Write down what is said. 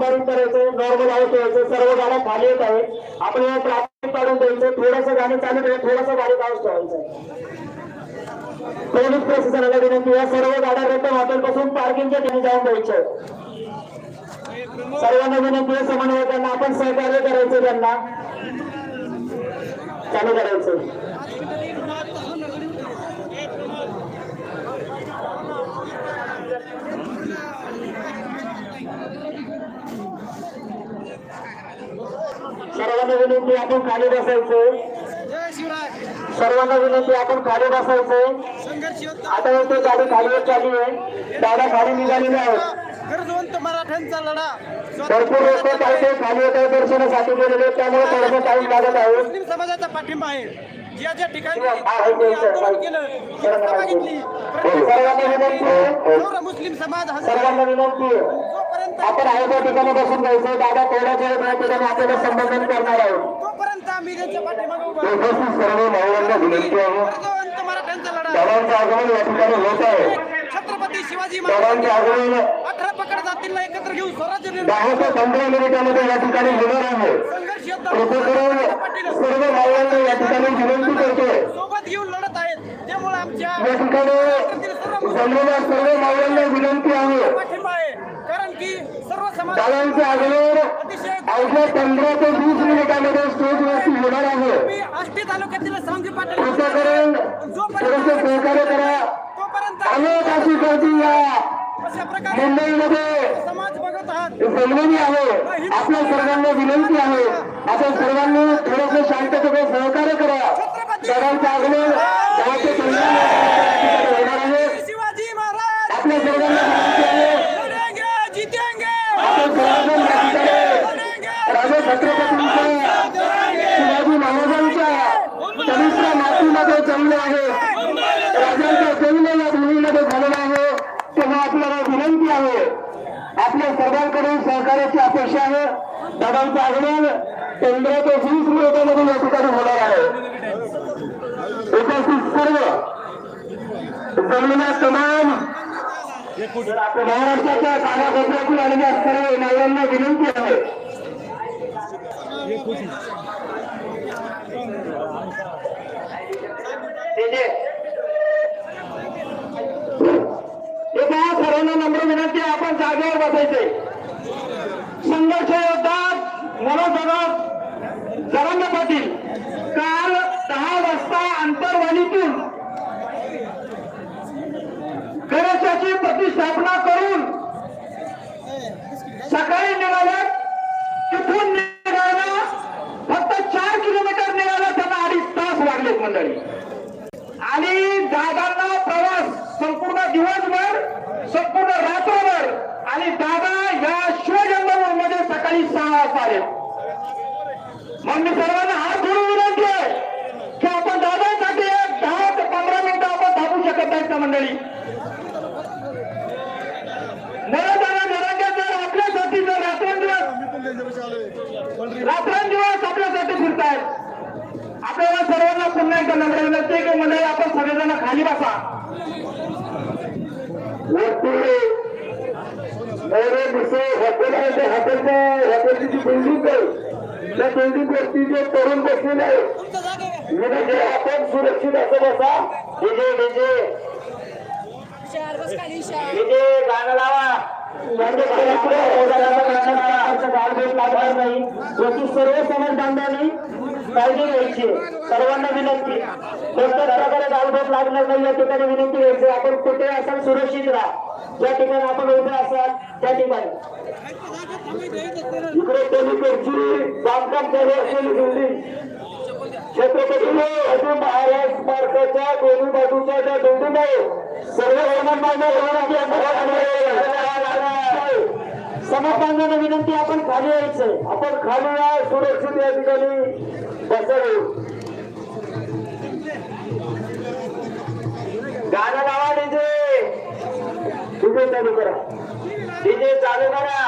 बारीक करायचं normal out व्हायचं सर्व गाड्या खाली येत आहेत. आपण या ट्रॅफिक काढून द्यायचं थोडंसं गाणं चालू ठेवा थोडंसं गाडी आऊट ठेवायचं. पोलीस प्रशासनाला विनंती या सर्व गाड्या रद्द हॉटेल पासून पार्किंगच्या ठिकाणी जाऊन द्यायच्या सर्वांना विनंती आहे समन्वयकांना आपण सहकार्य करायचं त्यांना. चालू करायचं. सर्वांना विनंती आपण खाली बसायचं सर्वांना विनंती आपण खाली बसायचं आता इथे गाडी खाली चालली आहे. दादा खाली निघालेले आहेत. मराठ्यांचा लढा. भरपूर लोक खाली येत आहे दर्शनासाठी गेलेले त्यामुळे थोडंसं टाइम लागत आहे. मुस्लिम समाजाचा पाठिंबा आहे. ज्या ज्या ठिकाणी. आंदोलन केलं व्यवस्था मागितली मुस्लिम समाज सर्वांना विनंती आपण आहे त्या ठिकाणी बसून घ्यायचं दादा थोड्याच वेळ त्या ठिकाणी आपल्याला संबोधन करणार आहोत. तोपर्यंत आम्ही त्यांच्या पाठीमागे उभा राहू. उपस्थित सर्व महिलांना विनंती आहे. मराठ्यांचा लढा. दादांचं आगमन या ठिकाणी होत आहे. छत्रपती शिवाजी दादांचे महाराज आगमन जातींना एकत्र घेऊन स्वराज्य निर्माण दहा ते पंधरा मिनिटांमध्ये या ठिकाणी होणार आहे. संघर्ष योद्धा करून सर्व महिलांना या ठिकाणी विनंती करतोय सोबत घेऊन लढत आहेत. त्यामुळे आमच्या या ठिकाणी जमलेल्या सर्व महिलांना विनंती आहे. पाठिंबा आहे. कारण की सर्व समाज दादांचे आगमन अवघ्या पंधरा ते वीस मिनिटांमध्ये स्टेजवरती होणार आहे. आष्टी तालुक्यातील कृपा पाटील करून जोपर्यंत थोडंसं सहकार्य करा. तोपर्यंत अनेक अशी गर्दी या मुंबईमध्ये जमलेली आहे. आपल्या सर्वांना विनंती आहे. आपण सर्वांनी थोडंसं शांततेने सहकार्य करा. दादांचं आगमन होणार आहे. आपल्या सर्वांना विनंती आहे. आपण राजा छत्रपतींच्या शिवाजी महाराजांच्या पवित्र मातीमध्ये जमले आहे राजांचा जन्म या भूमीमध्ये झालेला आहे तेव्हा आपल्याला विनंती आहे आपल्या सरकारची अपेक्षा आहे. दादांचं आगमन पंधरा वीस मिनिटांमध्ये या ठिकाणी होणार आहे. उपस्थित सर्व जमलेल्या तमाम महाराष्ट्राच्या कानाकोपऱ्यातून आलेल्या सर्व महिलांना विनंती आहे. सर्वांना नम्र विनंती आपण जागेवर बसायचे. मनोज जगत पाटील काल दहा वाजता अंतरवाणीतून गणेशाची प्रतिष्ठापना सकाळी सहा मग मी सर्वांना हात जोडून विनंती आहे की आपण दादांसाठी एक दहा ते पंधरा मिनिटं आपण थांबू शकत नाहीत का मंडळी? मला दादा जर आपल्यासाठी जर रात्रंदिवस रात्रंदिवस आपल्यासाठी फिरतायत आपल्याला सर्वांना पुन्हा एकदा नम्र विनंती आहे की मंडळी आपण सगळेजण खाली बसा. मेरे दुसरे हॉटेल आहे हॉटेलच्या हॉटेलची जी बिल्डिंग आहे त्या बिल्डिंग वरती जे तरुण बसलेले आहे म्हणजे आपण सुरक्षित असं बसा डीजे डीजे डीजे गाणं लावा म्हणजे गालबोट लागणार नाही सर्व समाज बांधवांनी काळजी घ्यायची. सर्वांना विनंती. कोणत्याच प्रकारे गालबोट लागणार नाही या ठिकाणी विनंती घ्यायची. आपण कुठे असाल सुरक्षित राहा. ज्या ठिकाणी आपण उभे असाल त्या ठिकाणी. इकडे पलीकडची बांधकाम चालू असलेली बिल्डिंग छत्रपती महाराज मार्गाच्या दोन्ही बाजूच्या त्या बिल्डिंग आहे सर्व समाज बांधवांना विनंती आपण खाली यायचं. आपण खाली या सुरक्षित या ठिकाणी. बसावे. गाणं लावा डीजे. कुठे चालू करा. डीजे चालू करा.